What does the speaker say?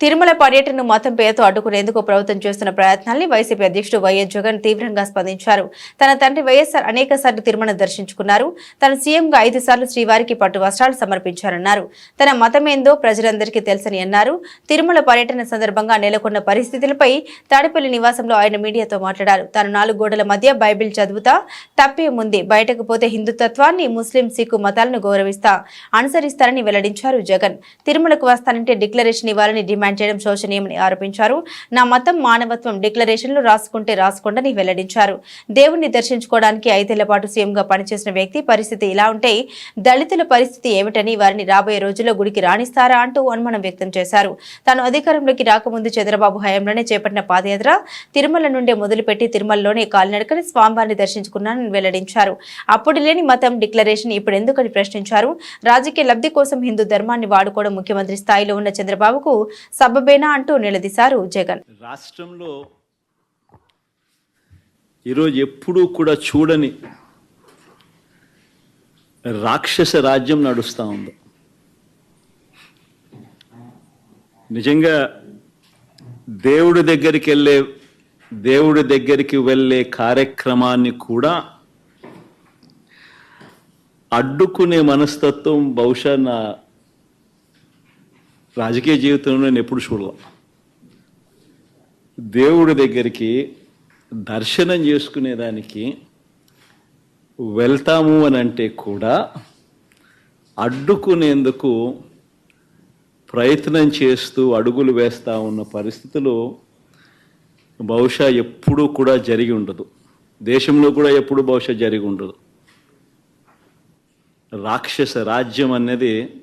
తిరుమల పర్యటనను మతం పేరుతో అడ్డుకునేందుకు ప్రభుత్వం చేస్తున్న ప్రయత్నాల్ని వైసీపీ అధ్యక్షుడు వైఎస్ జగన్ తీవ్రంగా స్పందించారు. తన తండ్రి వైఎస్ఆర్ అనేక సార్లు తిరుమల దర్శించుకున్నారు. తన సీఎంగా ఐదు సార్లు శ్రీవారికి పట్టు వస్త్రాలు సమర్పించారన్నారు. తన మతమేందో ప్రజలందరికీ తెలుసని అన్నారు. తిరుమల పర్యటన సందర్భంగా నెలకొన్న పరిస్థితులపై తాడేపల్లి నివాసంలో ఆయన మీడియాతో మాట్లాడారు. తాను నాలుగు గోడల మధ్య బైబిల్ చదువుతా తప్పేముంది బయటకు పోతే హిందుత్వాన్ని ముస్లిం సిక్కు మతాలను గౌరవిస్తా అనుసరిస్తారని వెల్లడించారు జగన్. తిరుమలకు వస్తానంటే డిక్లరేషన్ ఇవ్వాలని డిమాండ్ డిమాండ్ చేయడం శోచనీయమని ఆరోపించారు. నా మతం మానవత్వం డిక్లరేషన్లు రాసుకుంటే రాసుకోండని వెల్లడించారు. దేవుణ్ణి దర్శించుకోవడానికి ఐదేళ్ళ పాటు సీఎంగా పనిచేసిన వ్యక్తి పరిస్థితి ఇలా ఉంటే దళితుల పరిస్థితి ఏమిటని వారిని రాబోయే రోజుల్లో గుడికి రాణిస్తారా అంటూ అనుమానం వ్యక్తం చేశారు. తాను అధికారంలోకి రాకముందు చంద్రబాబు హయాంలోనే చేపట్టిన పాదయాత్ర తిరుమల నుండే మొదలుపెట్టి తిరుమలలోనే కాలినడకని స్వామివారిని దర్శించుకున్నానని వెల్లడించారు. అప్పుడు లేని మతం డిక్లరేషన్ ఇప్పుడు ఎందుకని ప్రశ్నించారు? రాజకీయ లబ్ధి కోసం హిందూ ధర్మాన్ని వాడుకోవడం ముఖ్యమంత్రి స్థాయిలో ఉన్న చంద్రబాబుకు సబబేనా అంటూ నిలదీశారు జగన్. రాష్ట్రంలో ఈరోజు ఎప్పుడూ కూడా చూడని రాక్షస రాజ్యం నడుస్తూ ఉంది. నిజంగా దేవుడి దగ్గరికి వెళ్ళే దేవుడి దగ్గరికి వెళ్ళే కార్యక్రమాన్ని కూడా అడ్డుకునే మనస్తత్వం బహుశా నా రాజకీయ జీవితంలో నేను ఎప్పుడు చూడలా. దేవుడి దగ్గరికి దర్శనం చేసుకునేదానికి వెళ్తాము అని అంటే కూడా అడ్డుకునేందుకు ప్రయత్నం చేస్తూ అడుగులు వేస్తూ ఉన్న పరిస్థితులు బహుశా ఎప్పుడూ కూడా జరిగి ఉండదు. దేశంలో కూడా ఎప్పుడు బహుశా జరిగి ఉండదు. రాక్షస రాజ్యం అనేది